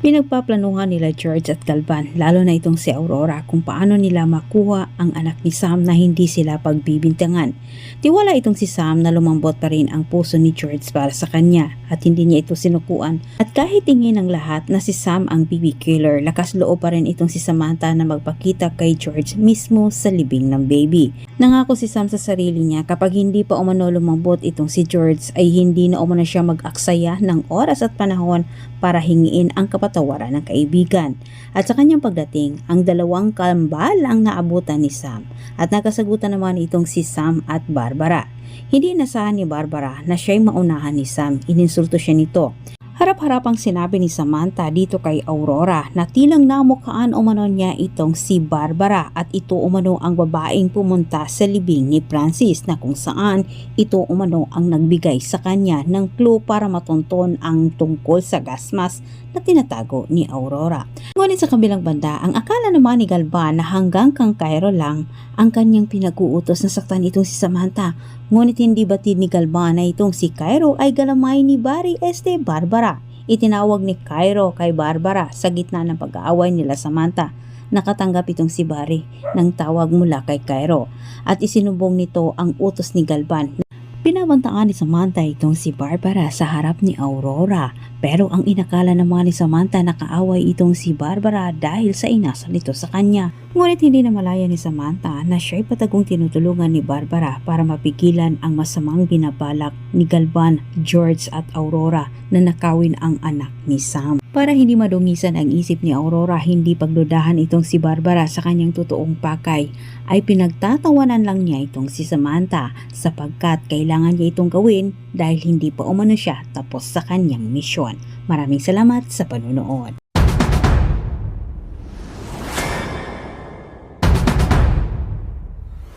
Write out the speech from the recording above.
Pinagpaplanuhan nila George at Galvan, lalo na itong si Aurora, kung paano nila makuha ang anak ni Sam na hindi sila pagbibintangan. Tiwala itong si Sam na lumambot pa rin ang puso ni George para sa kanya at hindi niya ito sinukuan. At kahit tingin ng lahat na si Sam ang baby killer, lakas loob pa rin itong si Samantha na magpakita kay George mismo sa libing ng baby. Nangako si Sam sa sarili niya kapag hindi pa umano lumambot itong si George ay hindi na umano siya mag-aksaya ng oras at panahon para hingiin ang kapatawaran ng kaibigan. At sa kanyang pagdating, ang dalawang kambal ang naabutan ni Sam at nakasagutan naman itong si Sam at Barbara. Hindi nasahan ni Barbara na siya'y maunahan ni Sam, ininsulto siya nito. Harap-harapang sinabi ni Samantha dito kay Aurora na tilang namukhaan umano niya itong si Barbara at ito umano ang babaeng pumunta sa libing ni Francis na kung saan ito umano ang nagbigay sa kanya ng clue para matunton ang tungkol sa gasmas na tinatago ni Aurora. Ngunit sa kabilang banda, ang akala naman ni Galvan na hanggang kang Cairo lang ang kanyang pinag-uutos na saktan itong si Samantha. Ngunit hindi batid ni Galvan na itong si Cairo ay galamay ni Barry Este Barbara. Itinawag ni Cairo kay Barbara sa gitna ng pag-aaway nila Samantha. Nakatanggap itong si Barry ng tawag mula kay Cairo at isinubong nito ang utos ni Galvan Binabantaan ni Samantha itong si Barbara sa harap ni Aurora pero ang inakala naman ni Samantha na kaaway itong si Barbara dahil sa inasal nito sa kanya. Ngunit hindi na malaya ni Samantha na siya'y patagong tinutulungan ni Barbara para mapigilan ang masamang binabalak ni Galvan, George at Aurora na nakawin ang anak ni Sam. Para hindi madungisan ang isip ni Aurora, hindi pagdudahan itong si Barbara sa kanyang totoong pakay, ay pinagtatawanan lang niya itong si Samantha sapagkat kailangan niya itong gawin dahil hindi pa umano siya tapos sa kanyang misyon. Maraming salamat sa panunood.